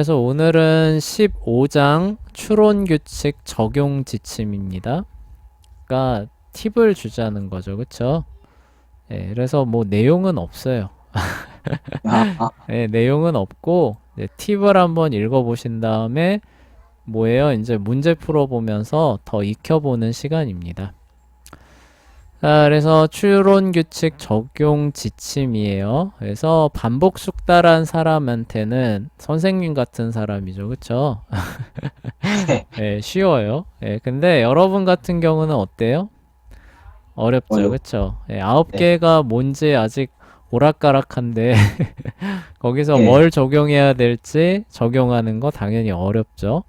그래서 오늘은 15장 추론 규칙 적용 지침입니다. 그러니까 팁을 주자는 거죠. 그쵸? 예, 그래서 뭐 내용은 없어요. 아, 아, 예, 내용은 없고 네, 팁을 한번 읽어 보신 다음에 뭐예요? 이제 문제 풀어 보면서 더 익혀 보는 시간입니다. 자, 그래서 추론 규칙 적용 지침이에요. 그래서 반복 숙달한 사람한테는 선생님 같은 사람이죠. 그쵸? 예, 쉬워요. 예, 근데 여러분 같은 경우는 어때요? 어렵죠. 어려워. 그쵸? 예, 아홉 네. 개가 뭔지 아직 오락가락한데 거기서 네. 뭘 적용해야 될지 적용하는 거 당연히 어렵죠.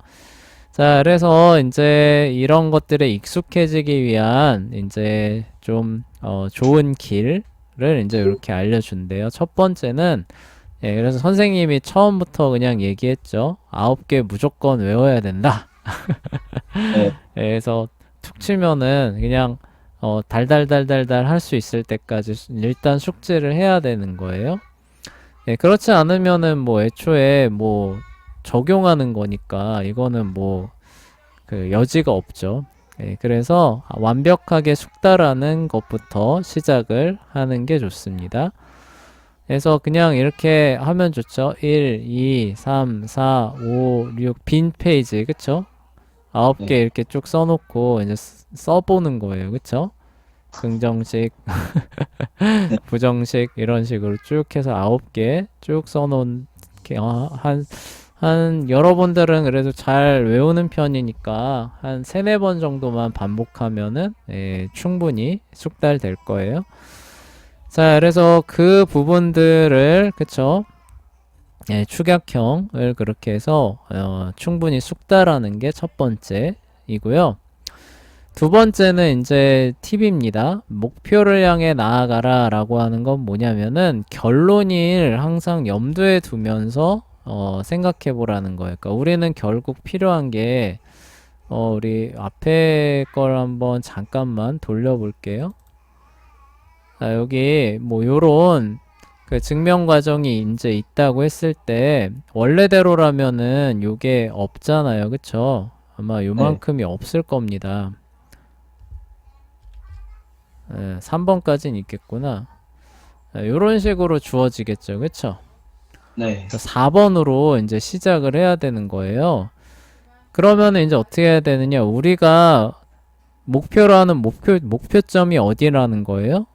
자, 그래서 이제 이런 것들에 익숙해지기 위한 이제 좀 어, 좋은 길을 이제 이렇게 알려준대요. 첫 번째는 예, 그래서 선생님이 처음부터 그냥 얘기했죠. 아홉 개 무조건 외워야 된다. 네. 예, 그래서 툭 치면은 그냥 어, 달달달달달 할 수 있을 때까지 수- 일단 숙지를 해야 되는 거예요. 예, 그렇지 않으면은 뭐 애초에 뭐 적용하는 거니까 이거는 뭐 그 여지가 없죠. 예, 그래서 완벽하게 숙달하는 것부터 시작을 하는 게 좋습니다. 그래서 그냥 이렇게 하면 좋죠. 1, 2, 3, 4, 5, 6, 빈 페이지, 그쵸? 아홉 개 네. 이렇게 쭉 써놓고 이제 쓰- 써보는 거예요. 그쵸? 긍정식, 부정식 이런 식으로 쭉 해서 아홉 개 쭉 써놓은 게, 어, 한, 한 여러분들은 그래도 잘 외우는 편이니까 한 세네 번 정도만 반복하면은 예, 충분히 숙달될 거예요. 자, 그래서 그 부분들을 그쵸? 예, 축약형을 그렇게 해서 어, 충분히 숙달하는 게 첫 번째이고요. 두 번째는 이제 팁입니다. 목표를 향해 나아가라 라고 하는 건 뭐냐면은 결론을 항상 염두에 두면서 어, 생각해 보라는 거예요. 그러니까 우리는 결국 필요한 게 어, 우리 앞에 걸 한번 잠깐만 돌려볼게요. 아, 여기 뭐 요런 그 증명 과정이 이제 있다고 했을 때 원래대로라면은 요게 없잖아요. 그쵸? 아마 요만큼이 없을 겁니다. 예, 3번까지는 있겠구나. 예, 요런 식으로 주어지겠죠. 그쵸? 네. 4번으로 이제 시작을 해야 되는 거예요. 그러면은 이제 어떻게 해야 되느냐? 우리가 목표로 하는 목표, 목표점이 어디라는 거예요?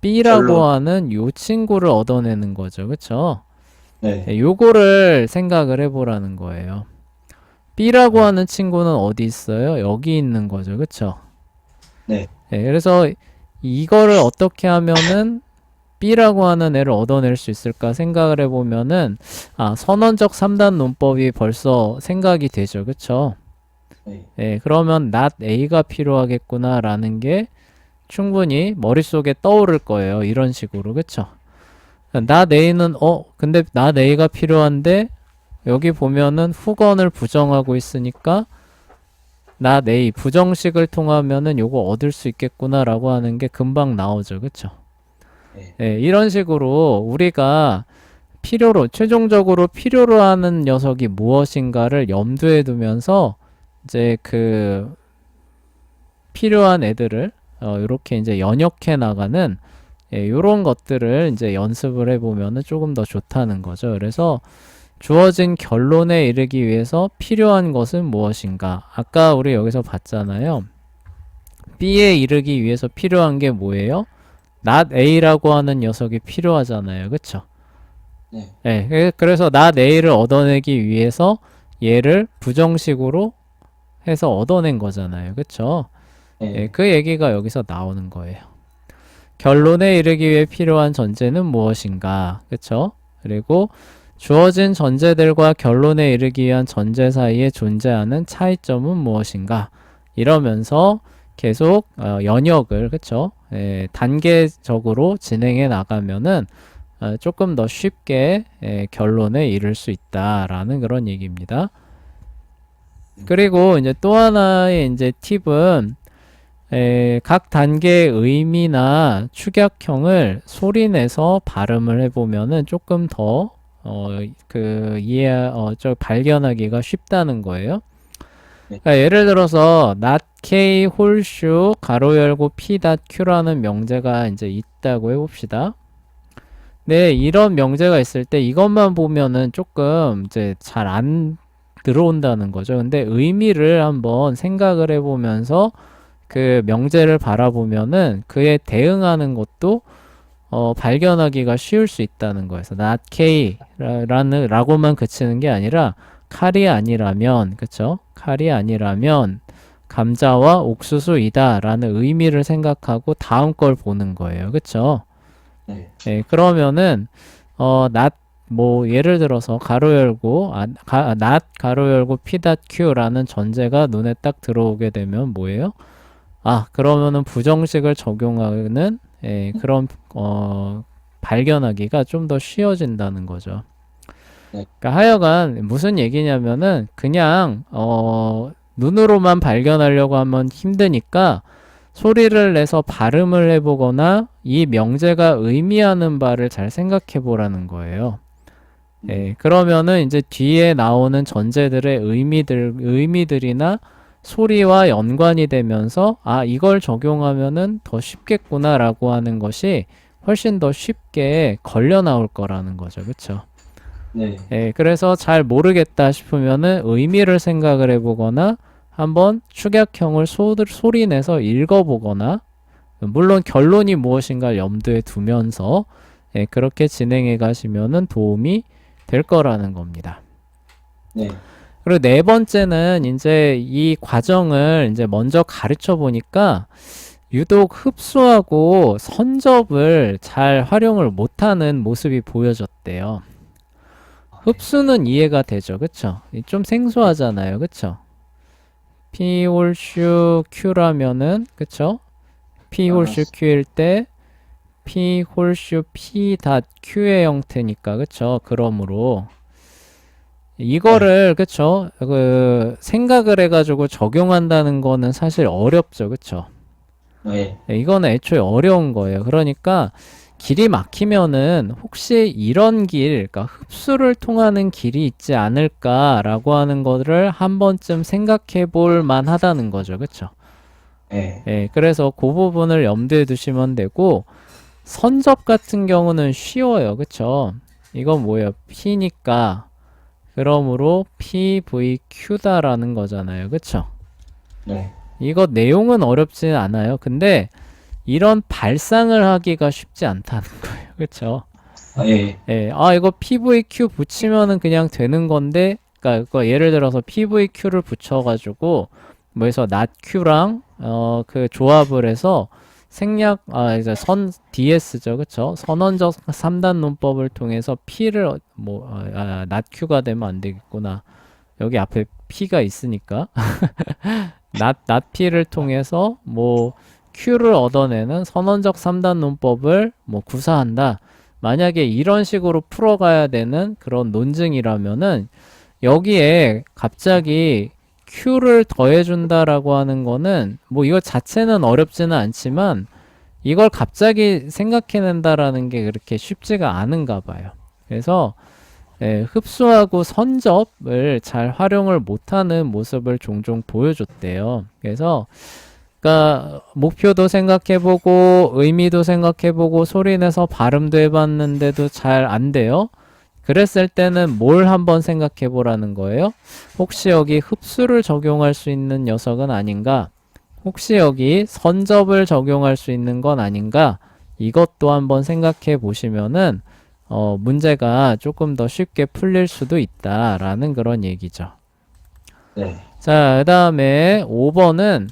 B라고 결론. 하는 요 친구를 얻어내는 거죠. 그쵸? 네. 예, 요거를 생각을 해 보라는 거예요. B라고 네. 하는 친구는 어디 있어요? 여기 있는 거죠. 그쵸? 네. 예, 그래서 이거를 어떻게 하면은 B라고 하는 애를 얻어낼 수 있을까 생각을 해보면은 아, 선언적 3단 논법이 벌써 생각이 되죠. 그쵸? 네. 예, 그러면 not A가 필요하겠구나 라는 게 충분히 머릿속에 떠오를 거예요. 이런 식으로. 그쵸? not A는 어, 근데 not A가 필요한데 여기 보면은 후건을 부정하고 있으니까 not A 부정식을 통하면은 요거 얻을 수 있겠구나 라고 하는 게 금방 나오죠. 그쵸? 네. 예, 이런 식으로 우리가 필요로, 최종적으로 필요로 하는 녀석이 무엇인가를 염두에 두면서 이제 그 필요한 애들을 어, 이렇게 이제 연역해 나가는 예, 요런 것들을 이제 연습을 해보면은 조금 더 좋다는 거죠. 그래서 주어진 결론에 이르기 위해서 필요한 것은 무엇인가? 아까 우리 여기서 봤잖아요. B에 이르기 위해서 필요한 게 뭐예요? Not A라고 하는 녀석이 필요하잖아요. 그쵸? 네. 예, 그- 그래서 not A를 얻어내기 위해서 얘를 부정식으로 해서 얻어낸 거잖아요. 그쵸? 예, 네. 그 얘기가 여기서 나오는 거예요. 결론에 이르기 위해 필요한 전제는 무엇인가? 그쵸? 그리고 주어진 전제들과 결론에 이르기 위한 전제 사이에 존재하는 차이점은 무엇인가? 이러면서 계속 어, 연역을 그쵸? 예, 단계적으로 진행해 나가면은 어, 조금 더 쉽게 예, 결론에 이를 수 있다라는 그런 얘기입니다. 그리고 이제 또 하나의 이제 팁은 에, 각 단계의 의미나 축약형을 소리내서 발음을 해보면은 조금 더 어, 그 이해 어, 저 발견하기가 쉽다는 거예요. 네. 그러니까 예를 들어서 not k 홀슈 가로 열고 p 닷 q라는 명제가 이제 있다고 해봅시다. 네, 이런 명제가 있을 때 이것만 보면은 조금 이제 잘 안 들어온다는 거죠. 근데 의미를 한번 생각을 해보면서 그 명제를 바라보면은 그에 대응하는 것도 어, 발견하기가 쉬울 수 있다는 거에서 not k라는 라고만 그치는 게 아니라 칼이 아니라면 그쵸? 칼이 아니라면 감자와 옥수수이다라는 의미를 생각하고 다음 걸 보는 거예요. 그쵸? 네. 예, 그러면은 어 not 뭐 예를 들어서 가로 열고 아, 가, not 가로 열고 p 닷 q라는 전제가 눈에 딱 들어오게 되면 뭐예요? 아 그러면은 부정식을 적용하는 예, 그런 어 발견하기가 좀 더 쉬워진다는 거죠. 네. 그러니까 하여간 무슨 얘기냐면은 그냥 어 눈으로만 발견하려고 하면 힘드니까 소리를 내서 발음을 해보거나 이 명제가 의미하는 바를 잘 생각해 보라는 거예요. 예, 그러면은 이제 뒤에 나오는 전제들의 의미들, 의미들이나 소리와 연관이 되면서 아, 이걸 적용하면은 더 쉽겠구나라고 하는 것이 훨씬 더 쉽게 걸려 나올 거라는 거죠. 그쵸? 네. 예, 그래서 잘 모르겠다 싶으면은 의미를 생각을 해보거나 한번 축약형을 소, 소리 내서 읽어보거나 물론 결론이 무엇인가 염두에 두면서 예, 그렇게 진행해 가시면은 도움이 될 거라는 겁니다. 네. 그리고 네 번째는 이제 이 과정을 이제 먼저 가르쳐 보니까 유독 흡수하고 선접을 잘 활용을 못하는 모습이 보여졌대요. 흡수는 이해가 되죠, 그쵸? 이좀 생소하잖아요, 그쵸? P 홀슈 Q라면은, 그쵸? P 홀슈 Q일 때 P 홀슈 P 닷 Q의 형태니까, 그쵸? 그러므로 이거를, 그쵸? 그 생각을 해가지고 적용한다는 거는 사실 어렵죠, 그쵸? 네. 네, 이거는 애초에 어려운 거예요. 그러니까 길이 막히면은 혹시 이런 길, 그러니까 흡수를 통하는 길이 있지 않을까라고 하는 거를 한 번쯤 생각해 볼 만하다는 거죠. 그쵸? 네. 예, 그래서 그 부분을 염두에 두시면 되고 선접 같은 경우는 쉬워요. 그쵸? 이건 뭐예요? P니까 그러므로 PVQ다라는 거잖아요. 그쵸? 네. 이거 내용은 어렵지는 않아요. 근데 이런 발상을 하기가 쉽지 않다는 거예요. 그쵸? 아, 예. 예, 아, 이거 PVQ 붙이면은 그냥 되는 건데, 그니까, 그 예를 들어서 PVQ를 붙여가지고, 뭐 해서 NotQ랑, 어, 그 조합을 해서 생략, 아, 이제 선, DS죠. 그쵸? 선언적 3단 논법을 통해서 P를, 어, 뭐, 아, 아, NotQ가 되면 안 되겠구나. 여기 앞에 P가 있으니까. not, not P를 통해서 뭐, Q를 얻어내는 선언적 3단 논법을 뭐 구사한다. 만약에 이런 식으로 풀어가야 되는 그런 논증이라면은 여기에 갑자기 Q를 더해준다라고 하는 거는 뭐 이거 자체는 어렵지는 않지만 이걸 갑자기 생각해낸다라는 게 그렇게 쉽지가 않은가 봐요. 그래서 예, 흡수하고 선접을 잘 활용을 못하는 모습을 종종 보여줬대요. 그래서 그러니까 목표도 생각해보고 의미도 생각해보고 소리 내서 발음도 해봤는데도 잘 안 돼요. 그랬을 때는 뭘 한번 생각해 보라는 거예요. 혹시 여기 흡수를 적용할 수 있는 녀석은 아닌가? 혹시 여기 선접을 적용할 수 있는 건 아닌가? 이것도 한번 생각해 보시면은 어, 문제가 조금 더 쉽게 풀릴 수도 있다라는 그런 얘기죠. 네. 자, 그 다음에 5번은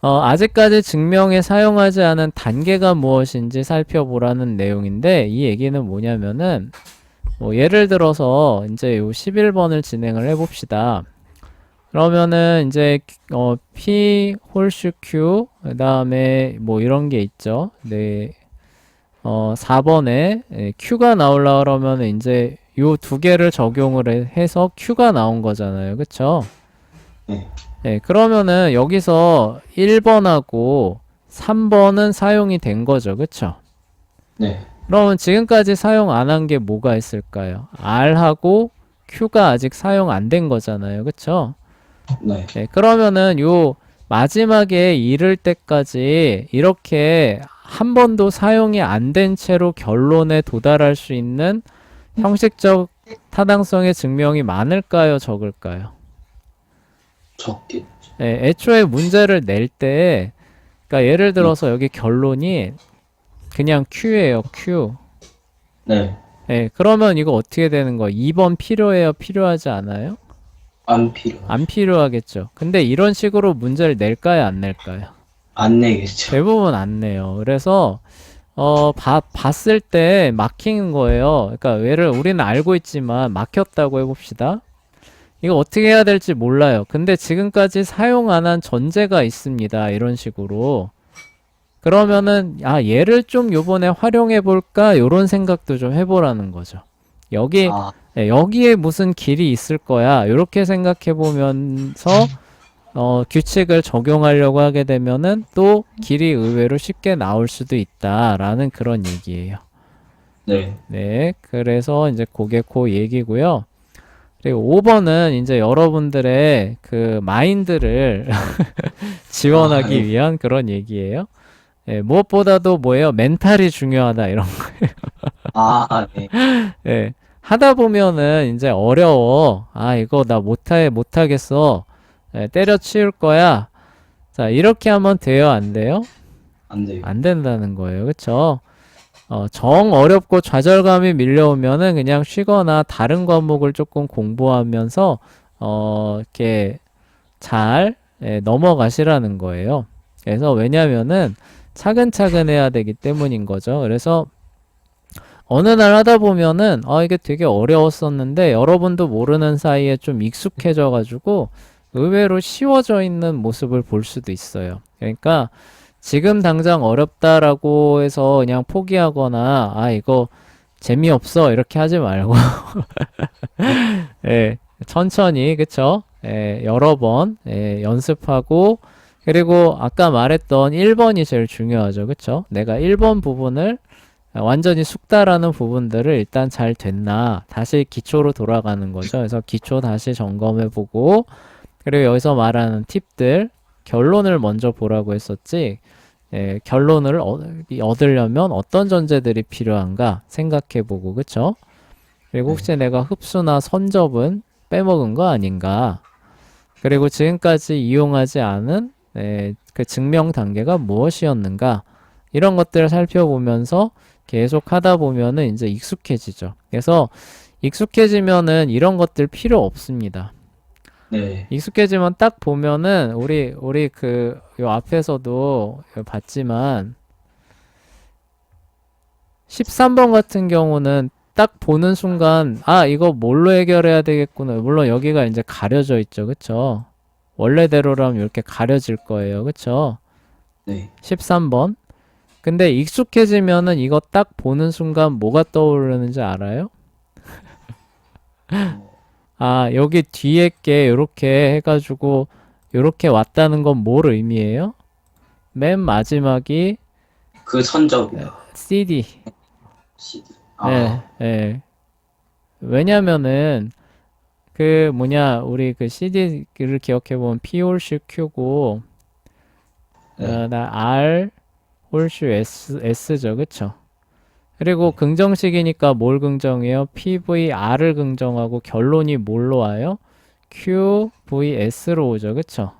어, 아직까지 증명에 사용하지 않은 단계가 무엇인지 살펴보라는 내용인데 이 얘기는 뭐냐면은 뭐 예를 들어서 이제 요 11번을 진행을 해봅시다. 그러면은 이제 어, P 홀수 Q 그 다음에 뭐 이런 게 있죠. 네. 어, 4번에 예, Q가 나오려 그러면 이제 요 두 개를 적용을 해- 해서 Q가 나온 거잖아요. 그쵸? 네. 예, 그러면은 여기서 1번하고 3번은 사용이 된 거죠. 그쵸? 네. 그러면 지금까지 사용 안 한 게 뭐가 있을까요? R하고 Q가 아직 사용 안 된 거잖아요. 그쵸? 네. 네, 그러면은 요 마지막에 이를 때까지 이렇게 한 번도 사용이 안 된 채로 결론에 도달할 수 있는 형식적 타당성의 증명이 많을까요? 적을까요? 적겠죠. 네, 애초에 문제를 낼 때, 그러니까 예를 들어서 여기 결론이 그냥 Q예요, Q. 네. 네, 그러면 이거 어떻게 되는 거예요? 2번 필요해요? 필요하지 않아요? 안 필요. 안 필요하겠죠. 근데 이런 식으로 문제를 낼까요? 안 낼까요? 안 내겠죠. 대부분 안 내요. 그래서 어, 봐, 봤을 때 막히는 거예요. 그러니까 왜를 우리는 알고 있지만 막혔다고 해봅시다. 이거 어떻게 해야 될지 몰라요. 근데 지금까지 사용 안 한 전제가 있습니다. 이런 식으로. 그러면은 아 얘를 좀 요번에 활용해 볼까 요런 생각도 좀 해보라는 거죠. 여기 아, 네, 여기에 무슨 길이 있을 거야. 이렇게 생각해 보면서 어, 규칙을 적용하려고 하게 되면은 또 길이 의외로 쉽게 나올 수도 있다라는 그런 얘기예요. 네. 네, 그래서 이제 그 얘기고요. 그리고 5번은 이제 여러분들의 그 마인드를 지원하기 아, 네. 위한 그런 얘기예요. 네, 무엇보다도 뭐예요? 멘탈이 중요하다 이런 아, 아, 네. 예. 하다 보면은 이제 어려워. 아, 이거 나 못해, 못하겠어. 예, 때려치울 거야. 자, 이렇게 하면 돼요, 안 돼요? 안 돼요. 안 된다는 거예요. 그쵸? 어, 정 어렵고 좌절감이 밀려오면은 그냥 쉬거나 다른 과목을 조금 공부하면서, 어, 이렇게 잘, 예, 넘어가시라는 거예요. 그래서 왜냐면은 차근차근 해야 되기 때문인 거죠. 그래서 어느 날 하다 보면은 아 이게 되게 어려웠었는데 여러분도 모르는 사이에 좀 익숙해져 가지고 의외로 쉬워져 있는 모습을 볼 수도 있어요. 그러니까 지금 당장 어렵다라고 해서 그냥 포기하거나 아 이거 재미없어 이렇게 하지 말고 예, 천천히 그쵸? 예, 여러 번 예, 연습하고 그리고 아까 말했던 1번이 제일 중요하죠. 그쵸? 내가 1번 부분을 완전히 숙달하는 부분들을 일단 잘 됐나 다시 기초로 돌아가는 거죠. 그래서 기초 다시 점검해 보고 그리고 여기서 말하는 팁들 결론을 먼저 보라고 했었지. 예, 결론을 얻, 얻으려면 어떤 전제들이 필요한가 생각해 보고 그쵸? 그리고 혹시 내가 흡수나 선접은 빼먹은 거 아닌가? 그리고 지금까지 이용하지 않은 예, 그 증명 단계가 무엇이었는가? 이런 것들을 살펴보면서 계속 하다 보면은 이제 익숙해지죠. 그래서 익숙해지면은 이런 것들 필요 없습니다. 네. 익숙해지면 딱 보면은 우리 우리 그 요 앞에서도 봤지만 13번 같은 경우는 딱 보는 순간 아 이거 뭘로 해결해야 되겠구나. 물론 여기가 이제 가려져 있죠. 그쵸? 원래대로라면 이렇게 가려질 거예요. 그쵸? 네. 13번. 근데 익숙해지면은 이거 딱 보는 순간 뭐가 떠오르는지 알아요? 아, 여기 뒤에 게 요렇게 해가지고 요렇게 왔다는 건 뭘 의미해요? 맨 마지막이 그 선적이요. CD. CD. 아, 네, 네. 왜냐면은 그 뭐냐 우리 그 CD를 기억해 보면 P 홀수 Q고 네. 어, 나 R 홀수 S S죠, 그쵸? 그리고 긍정식이니까 뭘 긍정해요? PVR을 긍정하고 결론이 뭘로 와요? QVS로 오죠, 그쵸?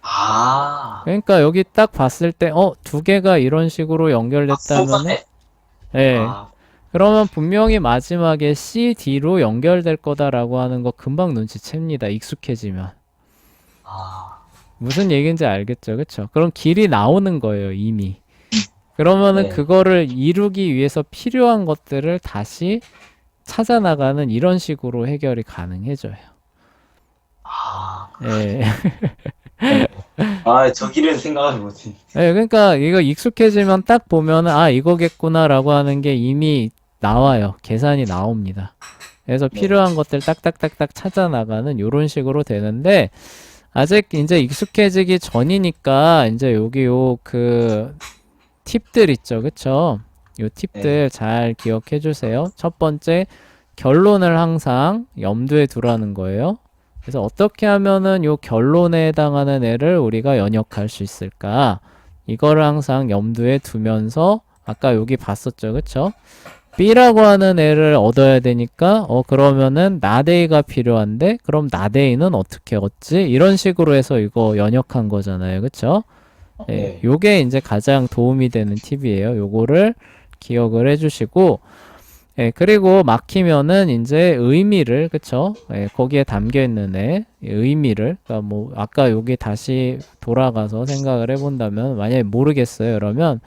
아, 그러니까 여기 딱 봤을 때, 어, 두 개가 이런 식으로 연결됐다면은, 순간에. 예. 아, 그러면 분명히 마지막에 CD로 연결될 거다라고 하는 거 금방 눈치챕니다. 익숙해지면. 아, 무슨 얘기인지 알겠죠? 그쵸? 그럼 길이 나오는 거예요, 이미. 그러면은 네. 그거를 이루기 위해서 필요한 것들을 다시 찾아 나가는 이런 식으로 해결이 가능해져요. 아, 예. 아, 저기를 생각을 못했네. 예, 그러니까 이거 익숙해지면 딱 보면은 아, 이거겠구나라고 하는 게 이미 나와요. 계산이 나옵니다. 그래서 네. 필요한 것들 딱딱딱딱 찾아 나가는 요런 식으로 되는데 아직 이제 익숙해지기 전이니까 이제 여기 요그 팁들 있죠. 그쵸? 요 팁들 잘 기억해 주세요. 첫 번째, 결론을 항상 염두에 두라는 거예요. 그래서 어떻게 하면은 요 결론에 해당하는 애를 우리가 연역할 수 있을까? 이거를 항상 염두에 두면서 아까 여기 봤었죠. 그쵸? B라고 하는 애를 얻어야 되니까 어 그러면은 나데이가 필요한데 그럼 나데이는 어떻게 얻지? 이런 식으로 해서 이거 연역한 거잖아요. 그쵸? 예, 네. 요게 이제 가장 도움이 되는 팁이에요. 요거를 기억을 해주시고, 예, 그리고 막히면은 이제 의미를, 그쵸? 예, 거기에 담겨 있는 애, 의미를, 그니까 뭐, 아까 여기 다시 돌아가서 생각을 해본다면, 만약에 모르겠어요. 그러면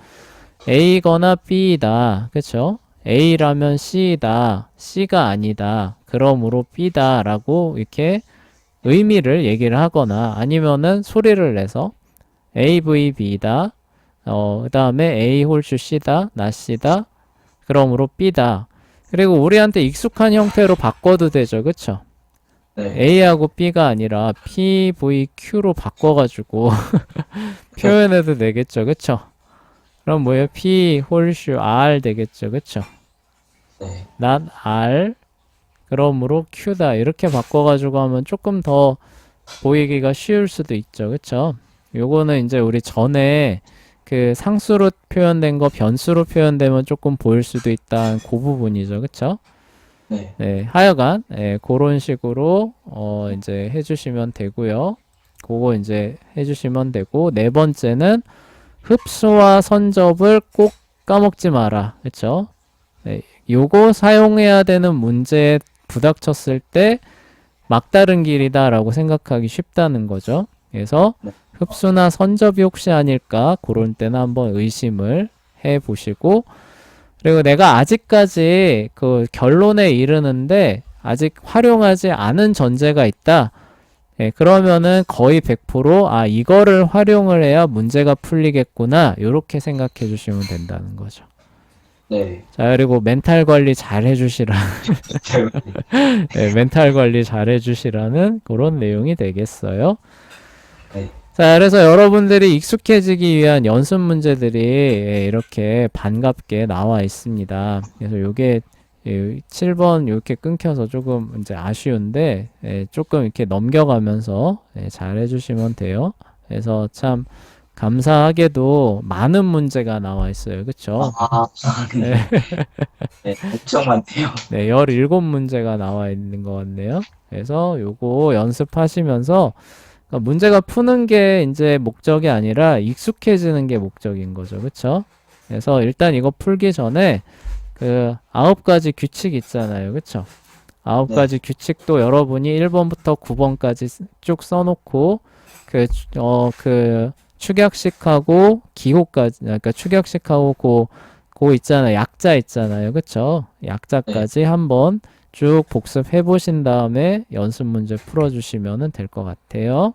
A거나 B이다. 그쵸? A라면 C이다. C가 아니다. 그러므로 B다. 라고 이렇게 의미를 얘기를 하거나 아니면은 소리를 내서 AVB다. 어, 그 다음에 A 홀수 C다, 나 C다. 그러므로 B다. 그리고 우리한테 익숙한 형태로 바꿔도 되죠. 그쵸? 네. A하고 B가 아니라 PVQ로 바꿔가지고 표현해도 되겠죠. 그쵸? 그럼 뭐예요? P 홀수 R 되겠죠. 그쵸? 네. not R. 그러므로 Q다. 이렇게 바꿔가지고 하면 조금 더 보이기가 쉬울 수도 있죠. 그쵸? 요거는 이제 우리 전에 그 상수로 표현된 거 변수로 표현되면 조금 보일 수도 있다. 그 부분이죠. 그쵸? 네. 네, 하여간, 예, 그런 식으로, 어, 이제 해주시면 되고요. 그거 이제 해주시면 되고, 네 번째는 흡수와 선접을 꼭 까먹지 마라. 그쵸? 네, 요거 사용해야 되는 문제에 부닥쳤을 때 막다른 길이다라고 생각하기 쉽다는 거죠. 그래서 네. 흡수나 선접이 혹시 아닐까? 그런 때는 한번 의심을 해 보시고, 그리고 내가 아직까지 그 결론에 이르는데 아직 활용하지 않은 전제가 있다. 예, 그러면은 거의 100%아, 이거를 활용을 해야 문제가 풀리겠구나. 요렇게 생각해 주시면 된다는 거죠. 네. 자, 그리고 멘탈 관리 잘 해주시라. 잘 예, 멘탈 관리 잘 해주시라는 그런 내용이 되겠어요. 네. 자, 그래서 여러분들이 익숙해지기 위한 연습 문제들이 예, 이렇게 반갑게 나와 있습니다. 그래서 요게 7번 이렇게 끊겨서 조금 이제 아쉬운데 예, 조금 이렇게 넘겨가면서 예, 잘 해주시면 돼요. 그래서 참 감사하게도 많은 문제가 나와 있어요. 그쵸? 아, 네. 네. 엄청 많네요. 네, 17문제가 나와 있는 것 같네요. 그래서 요거 연습하시면서 그러니까 문제가 푸는 게 이제 목적이 아니라 익숙해지는 게 목적인 거죠. 그쵸? 그래서 일단 이거 풀기 전에 그 아홉 가지 규칙 있잖아요. 그쵸? 아홉 네. 가지 규칙도 여러분이 1번부터 9번까지 쭉 써놓고 그, 어, 그 축약식하고 기호까지, 그러니까 축약식하고 그, 그 있잖아요. 약자 있잖아요. 그쵸? 약자까지 한번 쭉 복습해 보신 다음에 연습 문제 풀어주시면 될 것 같아요.